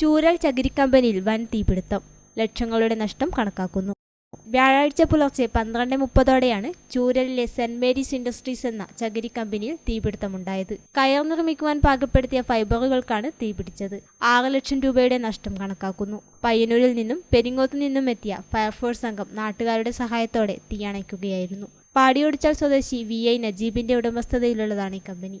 ചൂരൽ ചകിരിക്കമ്പനിയിൽ വൻ തീപിടുത്തം. ലക്ഷങ്ങളുടെ നഷ്ടം കണക്കാക്കുന്നു. വ്യാഴാഴ്ച പുലർച്ചെ പന്ത്രണ്ട് മുപ്പതോടെയാണ് ചൂരലിലെ സെന്റ് മേരീസ് ഇൻഡസ്ട്രീസ് എന്ന ചകിരി കമ്പനിയിൽ തീപിടുത്തമുണ്ടായത്. കയർ നിർമ്മിക്കുവാൻ പാകപ്പെടുത്തിയ ഫൈബറുകൾക്കാണ് തീപിടിച്ചത്. ആറ് ലക്ഷം രൂപയുടെ നഷ്ടം കണക്കാക്കുന്നു. പയ്യന്നൂരിൽ നിന്നും പെരിങ്ങോത്ത് നിന്നും എത്തിയ ഫയർഫോഴ്സ് സംഘം നാട്ടുകാരുടെ സഹായത്തോടെ തീയണയ്ക്കുകയായിരുന്നു പാടിയൊടിച്ചാൽ സ്വദേശി വി ഐ നജീബിന്റെ ഉടമസ്ഥതയിലുള്ളതാണ് ഈ കമ്പനി.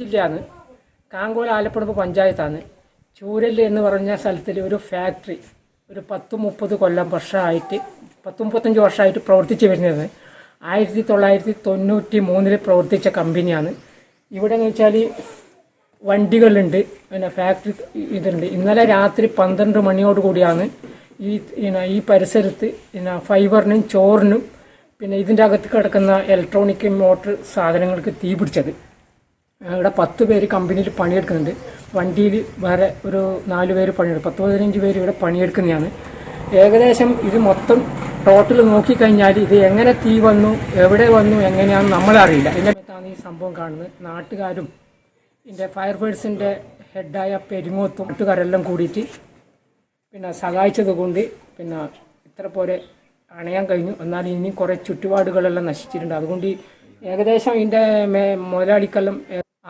ജില്ലയാണ്. കാങ്കോൽ ആലപ്പുഴ പഞ്ചായത്താണ്. ചൂരൽ എന്ന് പറഞ്ഞ സ്ഥലത്തിൽ ഒരു ഫാക്ടറി ഒരു പത്ത് മുപ്പത് കൊല്ലം വർഷമായിട്ട് പത്ത് മുപ്പത്തഞ്ച് വർഷമായിട്ട് പ്രവർത്തിച്ചു വരുന്നത്. ആയിരത്തി തൊള്ളായിരത്തി തൊണ്ണൂറ്റി മൂന്നിൽ പ്രവർത്തിച്ച കമ്പനിയാണ്. ഇവിടെ എന്ന് വെച്ചാൽ വണ്ടികളുണ്ട് പിന്നെ ഫാക്ടറി ഇതുണ്ട്. ഇന്നലെ രാത്രി പന്ത്രണ്ട് മണിയോട് കൂടിയാണ് ഈ പിന്നെ ഈ പരിസരത്ത് പിന്നെ ഫൈബറിനും ചോറിനും പിന്നെ ഇതിന്റെ അകത്ത് കിടക്കുന്ന ഇലക്ട്രോണിക് മോട്ടർ സാധനങ്ങൾക്ക് തീ പിടിച്ചത്. ഇവിടെ പത്ത് പേര് കമ്പനിയിൽ പണിയെടുക്കുന്നുണ്ട്. വണ്ടിയിൽ വേറെ ഒരു നാല് പേര് പണിയെടുക്കും. പത്ത് പതിനഞ്ച് പേര് ഇവിടെ പണിയെടുക്കുന്നതാണ്. ഏകദേശം ഇത് മൊത്തം ടോട്ടൽ നോക്കിക്കഴിഞ്ഞാൽ ഇത് എങ്ങനെ തീ വന്നു എവിടെ വന്നു എങ്ങനെയാണെന്ന് നമ്മളറിയില്ല. ഇതിന്റെ അകത്താണ് ഈ സംഭവം കാണുന്നത്. നാട്ടുകാരും ഇതിന്റെ ഫയർഫോഴ്സിന്റെ ഹെഡായ പെരുങ്ങോത്തും നാട്ടുകാരെല്ലാം കൂടിയിട്ട് പിന്നെ സഹായിച്ചത് കൊണ്ട് പിന്നെ ഇത്ര പോലെ അണയാൻ കഴിഞ്ഞു. എന്നാൽ ഇനി കുറേ ചുറ്റുപാടുകളെല്ലാം നശിച്ചിട്ടുണ്ട്. അതുകൊണ്ട് ഏകദേശം ഇതിന്റെ മേ മുതലാളിക്കെല്ലാം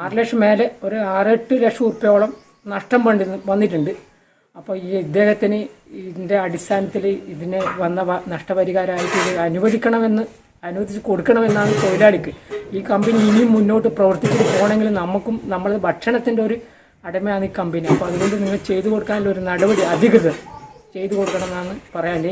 ആറ് ലക്ഷം മേലെ ഒരു ആറെട്ട് ലക്ഷം ഉറുപ്പ്യോളം നഷ്ടം വണ്ടി വന്നിട്ടുണ്ട്. അപ്പോൾ ഈ ഇദ്ദേഹത്തിന് ഇതിന്റെ അടിസ്ഥാനത്തിൽ ഇതിനെ വന്ന നഷ്ടപരിഹാരമായിട്ട് ഇത് അനുവദിക്കണമെന്ന് അനുവദിച്ച് കൊടുക്കണമെന്നാണ് തൊഴിലാളിക്ക്. ഈ കമ്പനി ഇനിയും മുന്നോട്ട് പ്രവർത്തിച്ചിട്ട് പോകണമെങ്കിൽ നമുക്കും നമ്മൾ ഭക്ഷണത്തിന്റെ ഒരു അടമയാണ് ഈ കമ്പനി. അപ്പോൾ അതുകൊണ്ട് നിങ്ങൾ ചെയ്തു കൊടുക്കാനുള്ള ഒരു നടപടി അധികൃതർ ചെയ്തു കൊടുക്കണമെന്നാണ് പറയാൻ